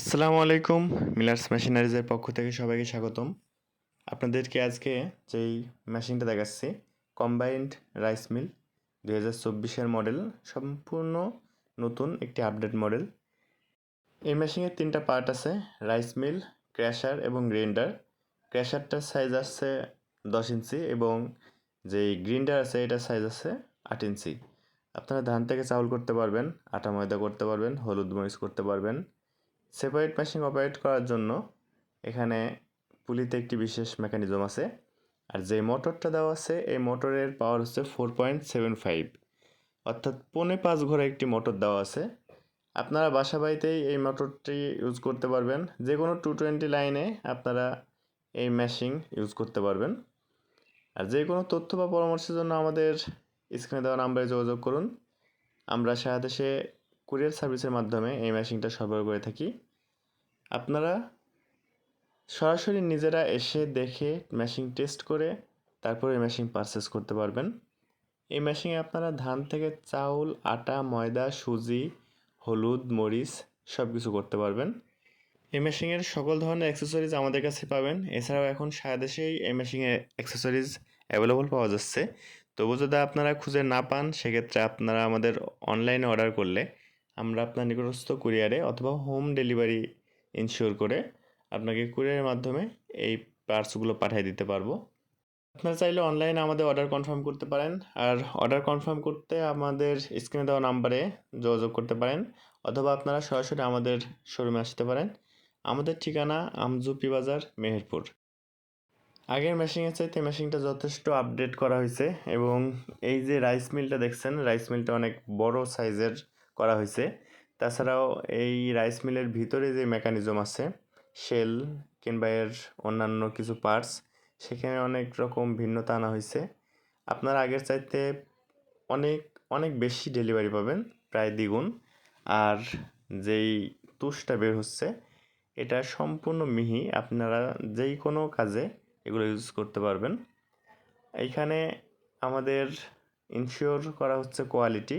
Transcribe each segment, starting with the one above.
আসসালামু আলাইকুম, মিলার্স মেশিনারিজের পক্ষ থেকে সবাইকে স্বাগতম। আপনাদেরকে আজকে যেই মেশিনটা দেখাচ্ছি, কম্বাইন্ড রাইস মিল দু হাজার চব্বিশের মডেল, সম্পূর্ণ নতুন একটি আপডেট মডেল। এই মেশিনের তিনটা পার্ট আছে, রাইস মিল, ক্র্যাশার এবং গ্রাইন্ডার। ক্র্যাশারটার সাইজ আসছে দশ ইঞ্চি এবং যেই গ্রিন্ডার আছে, এটার সাইজ আছে আট ইঞ্চি। আপনারা ধান থেকে চাউল করতে পারবেন, আটা ময়দা করতে পারবেন, হলুদ মরিচ করতে পারবেন। সেপারেট মেশিন অপারেট করার জন্য এখানে পুলিতে একটি বিশেষ মেকানিজম আছে। আর যে মোটরটা দেওয়া আছে, এই মোটরের পাওয়ার হচ্ছে ফোর পয়েন্ট সেভেন ফাইভ অর্থাৎ পৌনে পাঁচ ঘরে একটি মোটর দেওয়া আছে। আপনারা বাসা বাড়িতেই এই মোটরটি ইউজ করতে পারবেন। যে কোনো টু টোয়েন্টি লাইনে আপনারা এই মেশিন ইউজ করতে পারবেন। আর যে কোনো তথ্য বা পরামর্শের জন্য আমাদের স্ক্রিনে দেওয়া নাম্বারে যোগাযোগ করুন। আমরা সারা দেশে কুরিয়ার সার্ভিসের মাধ্যমে এই মেশিনটা সরবরাহ করে থাকি। আপনারা সরাসরি নিজেরা এসে দেখে মেশিন টেস্ট করে তারপরে মেশিন পারচেস করতে পারবেন। এই মেশিনে আপনারা ধান থেকে চাউল, আটা, ময়দা, সুজি, হলুদ, মরিচ সব কিছু করতে পারবেন। এই মেশিনের সকল ধরনের অ্যাক্সেসরিজ আমাদের কাছে পাবেন। এছাড়াও এখন সারা দেশেই এই মেশিনের অ্যাক্সেসরিজ অ্যাভেলেবল পাওয়া যাচ্ছে। তবু যদি আপনারা খুঁজে না পান, সেক্ষেত্রে আপনারা আমাদের অনলাইনে অর্ডার করলে আমরা আপনার নিকটস্থ কুরিয়ারে অথবা হোম ডেলিভারি ইনশিওর করে আপনাকে কুরিয়ারের মাধ্যমে এই পার্টসগুলো পাঠিয়ে দিতে পারব। আপনারা চাইলে অনলাইনে আমাদের অর্ডার কনফার্ম করতে পারেন আর অর্ডার কনফার্ম করতে আমাদের স্ক্রিনে দেওয়া নাম্বারে যোগাযোগ করতে পারেন অথবা আপনারা সরাসরি আমাদের শোরুমে আসতে পারেন। আমাদের ঠিকানা আমজুপি বাজার, মেহেরপুর। আগের মেশিনের চাইতে মেশিনটা যথেষ্ট আপডেট করা হয়েছে এবং এই যে রাইস মিলটা দেখছেন রাইস মিলটা অনেক বড় সাইজের করা হয়েছে। তাছাড়াও এই রাইস মিলের ভিতরে যে মেকানিজম আছে শেল কিংবা এর অন্যান্য কিছু পার্টস সেখানে অনেক রকম ভিন্নতা আনা হয়েছে। আপনার আগের চাইতে অনেক অনেক বেশি ডেলিভারি পাবেন, প্রায় দ্বিগুণ। আর যেই তুষটা বের হচ্ছে, এটা সম্পূর্ণ মিহি, আপনারা যেই কোনো কাজে এগুলো ইউজ করতে পারবেন। এইখানে আমাদের ইনশিওর করা হচ্ছে কোয়ালিটি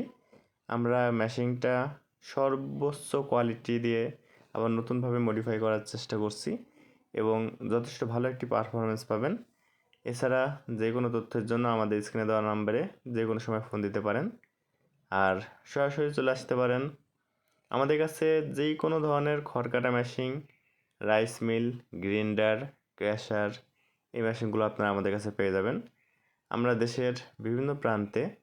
আমরা মেশিনটা সর্বোচ্চ কোয়ালিটি দিয়ে আবার নতুনভাবে মডিফাই করার চেষ্টা করছি এবং যথেষ্ট ভালো একটি পারফরমেন্স পাবেন। এছাড়া যে কোনো তথ্যের জন্য আমাদের স্ক্রিনে দেওয়া নাম্বারে যে কোনো সময় ফোন দিতে পারেন। আর সরাসরি চলে আসতে পারেন। আমাদের কাছে যেই কোনো ধরনের খড়কাটা machine rice mill grinder crusher এই মেশিনগুলো আপনারা আমাদের কাছে পেয়ে যাবেন। আমরা দেশের বিভিন্ন প্রান্তে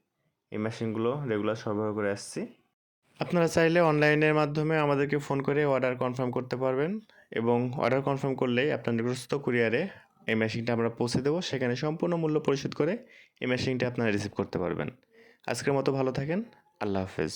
এই মেশিনগুলো রেগুলার সরবরাহ করে আসছি। আপনারা চাইলে অনলাইনের মাধ্যমে আমাদেরকে ফোন করে অর্ডার কনফার্ম করতে পারবেন এবং অর্ডার কনফার্ম করলেই আপনার নিকটস্থ কুরিয়ারে এই মেশিনটা আমরা পৌঁছে দেবো। সেখানে সম্পূর্ণ মূল্য পরিশোধ করে এই মেশিনটা আপনারা রিসিভ করতে পারবেন। আজকের মতো ভালো থাকেন। আল্লাহ হাফেজ।